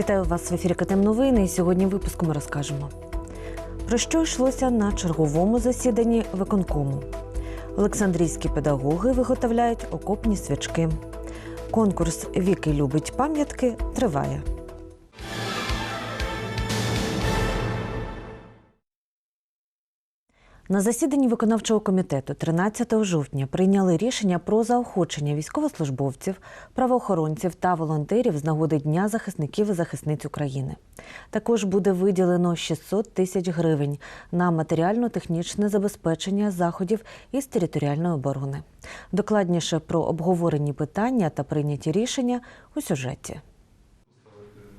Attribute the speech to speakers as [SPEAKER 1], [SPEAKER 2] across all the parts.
[SPEAKER 1] Вітаю вас в ефірі КТМ Новини. І сьогодні в випуску ми розкажемо про що йшлося на черговому засіданні виконкому. Олександрійські педагоги виготовляють окопні свічки. Конкурс Віки любить пам'ятки триває. На засіданні виконавчого комітету 13 жовтня прийняли рішення про заохочення військовослужбовців, правоохоронців та волонтерів з нагоди Дня захисників і захисниць України. Також буде виділено 600 тисяч гривень на матеріально-технічне забезпечення заходів із територіальної оборони. Докладніше про обговорені питання та прийняті рішення у сюжеті.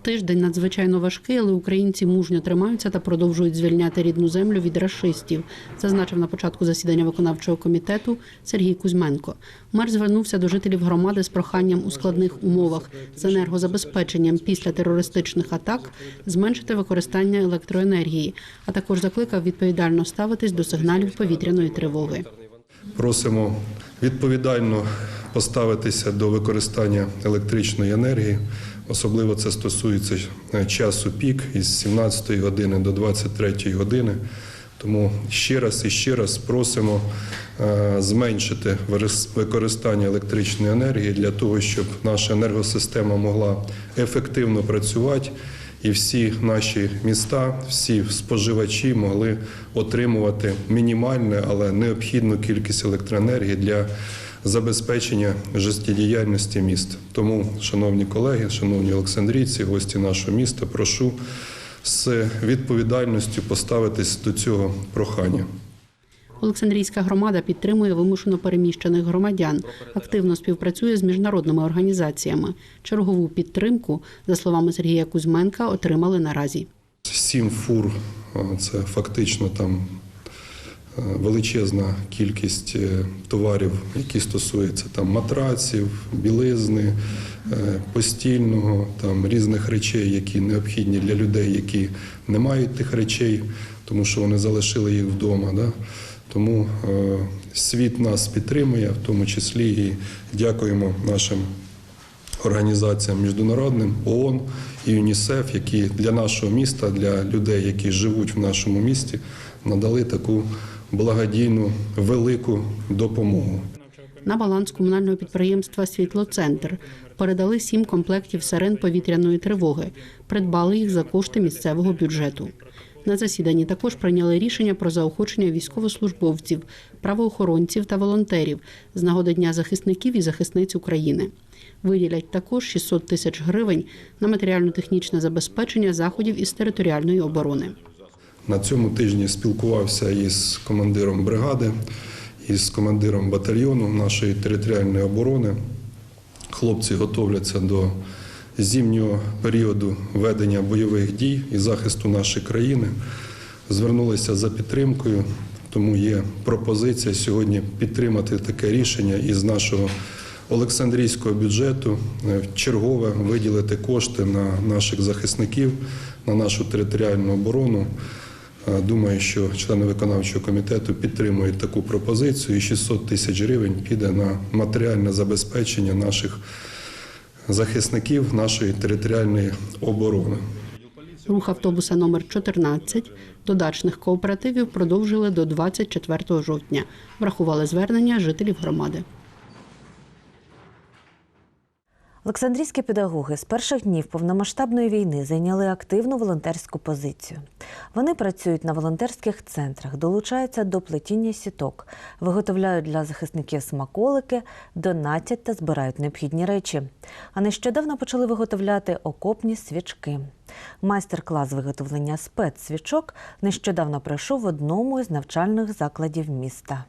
[SPEAKER 2] Тиждень надзвичайно важкий, але українці мужньо тримаються та продовжують звільняти рідну землю від рашистів, зазначив на початку засідання виконавчого комітету Сергій Кузьменко. Мер звернувся до жителів громади з проханням у складних умовах з енергозабезпеченням після терористичних атак зменшити використання електроенергії, а також закликав відповідально ставитись до сигналів повітряної тривоги.
[SPEAKER 3] Просимо відповідально поставитися до використання електричної енергії. Особливо це стосується е, часу пік із 17 години до 23 години. Тому ще раз і ще раз просимо е, зменшити використання електричної енергії для того, щоб наша енергосистема могла ефективно працювати і всі наші міста, всі споживачі могли отримувати мінімальну, але необхідну кількість електроенергії для забезпечення життєдіяльності міст. Тому, шановні колеги, шановні олександрійці, гості нашого міста, прошу з відповідальністю поставитись до цього прохання.
[SPEAKER 2] Олександрійська громада підтримує вимушено переміщених громадян, активно співпрацює з міжнародними організаціями. Чергову підтримку, за словами Сергія Кузьменка, отримали наразі.
[SPEAKER 3] Сім фур це фактично там величезна кількість е, товарів, які стосуються там матраців, білизни, е, постільного, там різних речей, які необхідні для людей, які не мають тих речей, тому що вони залишили їх вдома. Да? Тому е, світ нас підтримує, в тому числі і дякуємо нашим організаціям міжнародним ООН і ЮНІСЕФ, які для нашого міста, для людей, які живуть в нашому місті, надали таку благодійну велику допомогу.
[SPEAKER 2] На баланс комунального підприємства Світлоцентр передали сім комплектів сирен повітряної тривоги, придбали їх за кошти місцевого бюджету. На засіданні також прийняли рішення про заохочення військовослужбовців, правоохоронців та волонтерів з нагоди Дня захисників і захисниць України. Виділять також 600 тисяч гривень на матеріально-технічне забезпечення заходів із територіальної оборони.
[SPEAKER 3] На цьому тижні спілкувався із командиром бригади, із командиром батальйону нашої територіальної оборони. Хлопці готовляться до зимнього періоду ведення бойових дій і захисту нашої країни. Звернулися за підтримкою, тому є пропозиція сьогодні підтримати таке рішення із нашого Олександрійського бюджету е, чергове виділити кошти на наших захисників, на нашу територіальну оборону. Е, Думаю, що члени виконавчого комітету підтримують таку пропозицію, і 600 тисяч гривень піде на матеріальне забезпечення наших захисників нашої територіальної оборони.
[SPEAKER 2] Рух автобуса номер 14 до дачних кооперативів продовжили до 24 жовтня. Врахували звернення жителів громади.
[SPEAKER 1] Олександрійські педагоги з перших днів повномасштабної війни зайняли активну волонтерську позицію. Вони працюють на волонтерських центрах, долучаються до плетіння сіток, виготовляють для захисників смаколики, донатять та збирають необхідні речі. А нещодавно почали виготовляти окопні свічки. Майстер-клас виготовлення спецсвічок нещодавно пройшов в одному із навчальних закладів міста.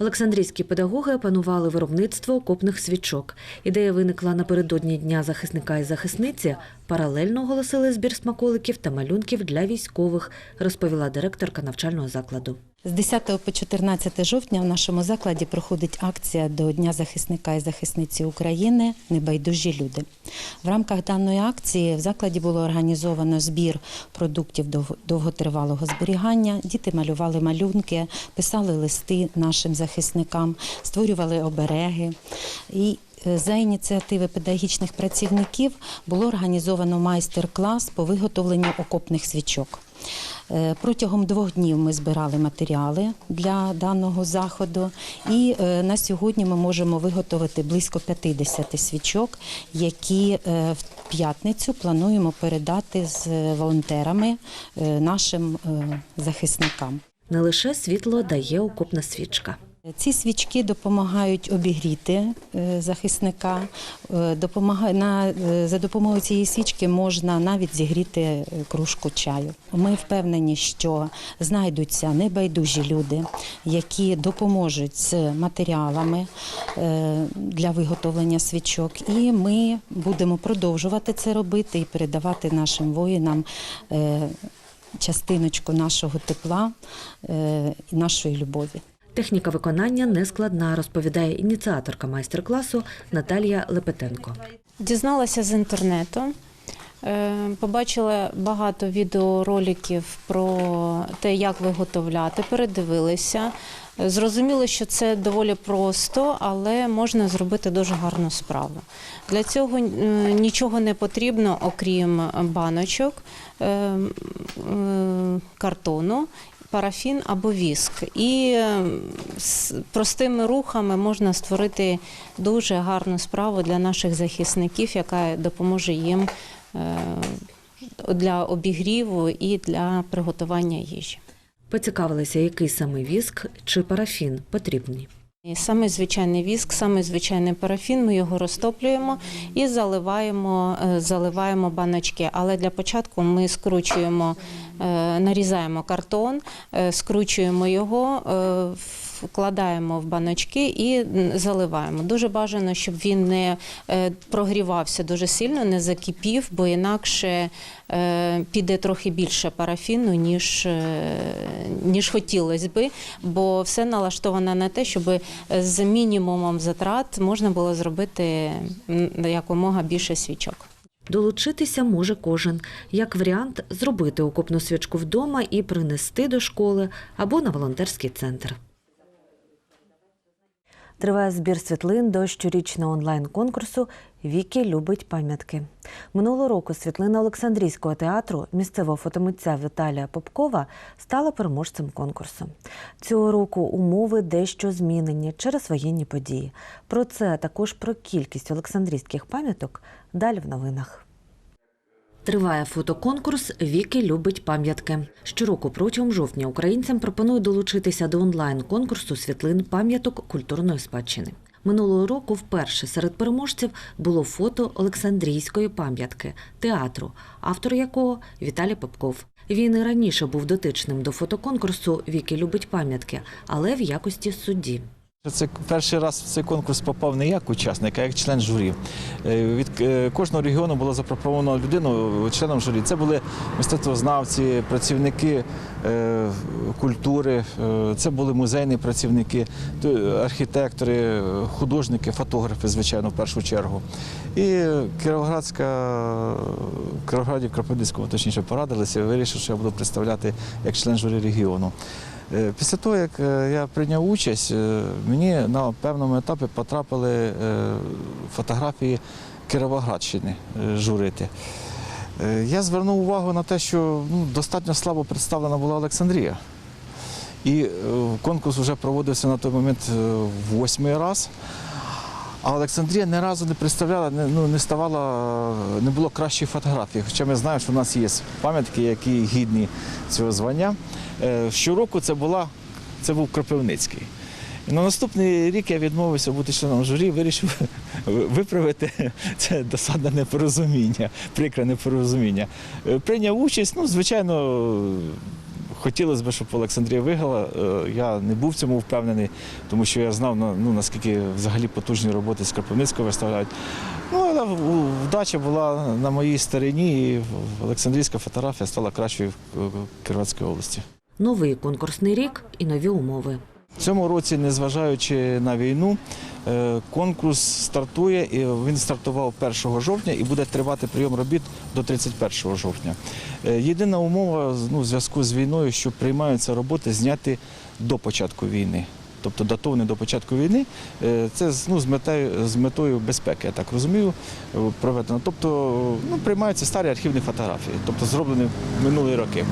[SPEAKER 1] Олександрійські педагоги опанували виробництво окопних свічок. Ідея виникла напередодні Дня захисника і захисниці. Паралельно оголосили збір смаколиків та малюнків для військових, розповіла директорка навчального закладу.
[SPEAKER 4] З 10 по 14 жовтня в нашому закладі проходить акція до Дня захисника і захисниці України Небайдужі люди. В рамках даної акції в закладі було організовано збір продуктів дов- довготривалого зберігання. Діти малювали малюнки, писали листи нашим захисникам, створювали обереги. І е, за ініціативи педагогічних працівників було організовано майстер-клас по виготовленню окопних свічок. Е, Протягом двох днів ми збирали матеріали для даного заходу, і е, на сьогодні ми можемо виготовити близько 50 свічок, які е, в п'ятницю плануємо передати з волонтерами нашим захисникам.
[SPEAKER 1] Не лише світло дає окопна свічка.
[SPEAKER 4] Ці свічки допомагають обігріти е, захисника. е, на е, за допомогою цієї свічки можна навіть зігріти кружку чаю. Ми впевнені, що знайдуться небайдужі люди, які допоможуть з матеріалами для виготовлення свічок. І ми будемо продовжувати це робити і передавати нашим воїнам. Частиночку нашого тепла і нашої любові.
[SPEAKER 1] Техніка виконання нескладна, розповідає ініціаторка майстер-класу Наталія Лепетенко.
[SPEAKER 5] Дізналася з інтернету, е, побачила багато відеороликів про те, як виготовляти, передивилися. Зрозуміло, що це доволі просто, але можна зробити дуже гарну справу. Для цього е, нічого не потрібно, окрім баночок, е, картону парафін або віск. І е, з простими рухами можна створити дуже гарну справу для наших захисників, яка допоможе їм е, для обігріву і для приготування їжі.
[SPEAKER 1] Поцікавилися, який саме віск чи парафін потрібні.
[SPEAKER 5] І Саме звичайний віск, саме звичайний парафін, ми його розтоплюємо і заливаємо, е, заливаємо баночки. Але для початку ми скручуємо, е, нарізаємо картон, е, скручуємо його, е, вкладаємо в баночки і заливаємо. Дуже бажано, щоб він не е, прогрівався дуже сильно, не закипів, бо інакше е, піде трохи більше парафіну, ніж, е, ніж хотілося би, бо все налаштовано на те, щоб з мінімумом затрат можна було зробити якомога більше свічок.
[SPEAKER 1] Долучитися може кожен. Як варіант, зробити окопну свічку вдома і принести до школи або на волонтерський центр. Триває збір світлин до щорічного онлайн-конкурсу Вікі любить пам'ятки. Минулого року світлина Олександрійського театру місцевого фотомитця Віталія Попкова стала переможцем конкурсу. Цього року умови дещо змінені через воєнні події. Про це а також про кількість олександрійських пам'яток далі в новинах. Триває фотоконкурс Віки любить пам'ятки. Щороку протягом жовтня українцям пропонують долучитися до онлайн-конкурсу світлин пам'яток культурної спадщини. Минулого року вперше серед переможців було фото Олександрійської пам'ятки театру, автор якого Віталій Попков. Він і раніше був дотичним до фотоконкурсу Віки любить пам'ятки, але в якості судді.
[SPEAKER 6] Це перший раз в цей конкурс попав не як учасник, а як член журі. Е, Від е, кожного регіону було запропоновано людину членом журі. Це були мистецтвознавці, працівники е, культури, е, це були музейні працівники, архітектори, е, художники, фотографи, звичайно, в першу чергу. І Кіровоградська, Кіровоградів Кропивницькому точніше порадилися, вирішив, що я буду представляти як член журі регіону. Е, Після того, як е, я прийняв участь, е, мені на певному етапі потрапили фотографії Кіровоградщини е, журити. Я звернув увагу на те, що ну, достатньо слабо представлена була Олександрія. І конкурс вже проводився на той момент восьмий раз. А Олександрія ні разу не представляла, не, ну, не ставала, не було кращої фотографії. Хоча ми знаємо, що в нас є пам'ятки, які гідні цього звання. Е, Щороку це, була, це був Кропивницький. На наступний рік я відмовився бути членом журі, вирішив виправити це досадне непорозуміння, прикре непорозуміння. Е, Прийняв участь, ну, звичайно, хотілося б, щоб Олександрія виграла. Е, Я не був в цьому впевнений, тому що я знав, ну, наскільки взагалі потужні роботи з Кропивницького виставляють. Ну, але вдача була на моїй стороні, і Олександрійська фотографія стала кращою в Кіровоградській області.
[SPEAKER 1] Новий конкурсний рік і нові умови.
[SPEAKER 6] В цьому році, незважаючи на війну, конкурс стартує і він стартував 1 жовтня і буде тривати прийом робіт до 31 жовтня. Е, Єдина умова ну, в зв'язку з війною, що приймаються роботи зняти до початку війни. Тобто датовані до початку війни, Е, це ну, з, метою, з метою безпеки, я так розумію, е, проведено. Тобто ну, приймаються старі архівні фотографії, тобто зроблені минулі роки.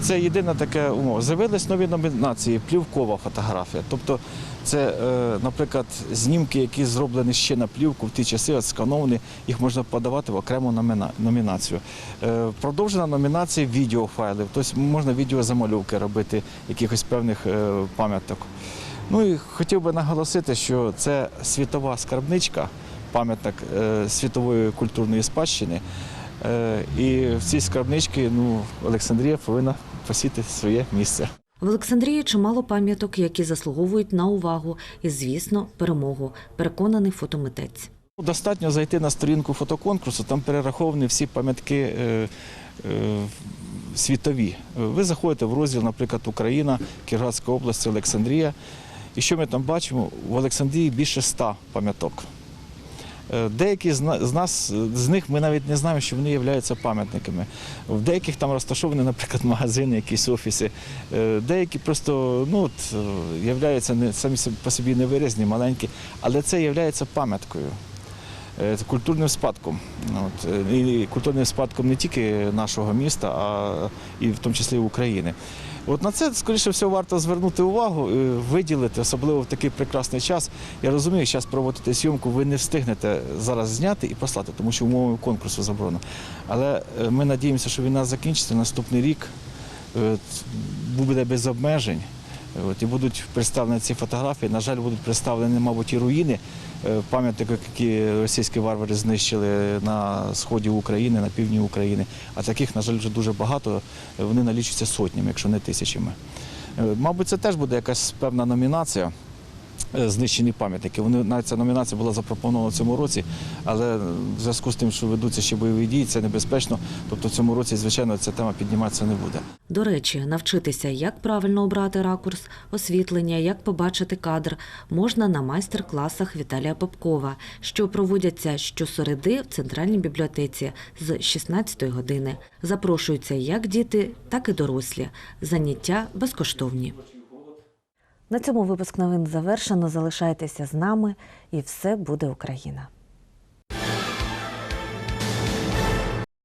[SPEAKER 6] Це єдина така умова. З'явились нові номінації, плівкова фотографія. Тобто це, е, наприклад, знімки, які зроблені ще на плівку в ті часи, скановані, їх можна подавати в окрему номінацію. Е, Продовжена номінація відеофайлів, тобто можна відеозамальовки робити якихось певних е, пам'яток. Ну і хотів би наголосити, що це світова скарбничка, пам'яток е, світової культурної спадщини. Е, І в цій скарбничці ну, Олександрія повинна посіти своє місце.
[SPEAKER 1] В Олександрії чимало пам'яток, які заслуговують на увагу і, звісно, перемогу. Переконаний фотомитець.
[SPEAKER 6] Достатньо зайти на сторінку фотоконкурсу, там перераховані всі пам'ятки е, е, світові. Ви заходите в розділ, наприклад, Україна, Кіровоградська область, Олександрія. І що ми там бачимо? В Олександрії більше ста пам'яток. Е, Деякі з нас, з них ми навіть не знаємо, що вони являються пам'ятниками. В деяких там розташовані, наприклад, магазини, якісь офіси. Е, Деякі просто ну, от, е, являються не, самі по собі невиразні, маленькі, але це є пам'яткою. е, Культурним спадком. От, е, і культурним спадком не тільки нашого міста, а і в тому числі України. От на це, скоріше всього, варто звернути увагу, е, виділити, особливо в такий прекрасний час. Я розумію, зараз проводити зйомку, ви не встигнете зараз зняти і послати, тому що умови конкурсу заборонено. Але е, ми надіємося, що війна закінчиться наступний рік, е, буде без обмежень. От, і будуть представлені ці фотографії. На жаль, будуть представлені, мабуть, і руїни е, пам'ятників, які російські варвари знищили на сході України, на півдні України. А таких, на жаль, вже дуже багато. Вони налічуються сотнями, якщо не тисячами. Е, Мабуть, це теж буде якась певна номінація. Е, Знищені пам'ятники. Вони навіть ця номінація була запропонована в цьому році, але в зв'язку з тим, що ведуться ще бойові дії, це небезпечно. Тобто в цьому році, звичайно, ця тема підніматися не буде.
[SPEAKER 1] До речі, навчитися, як правильно обрати ракурс, освітлення, як побачити кадр, можна на майстер-класах Віталія Попкова, що проводяться щосереди в центральній бібліотеці з 16 години. Запрошуються як діти, так і дорослі. Заняття безкоштовні. На цьому випуск новин завершено. Залишайтеся з нами, і все буде Україна.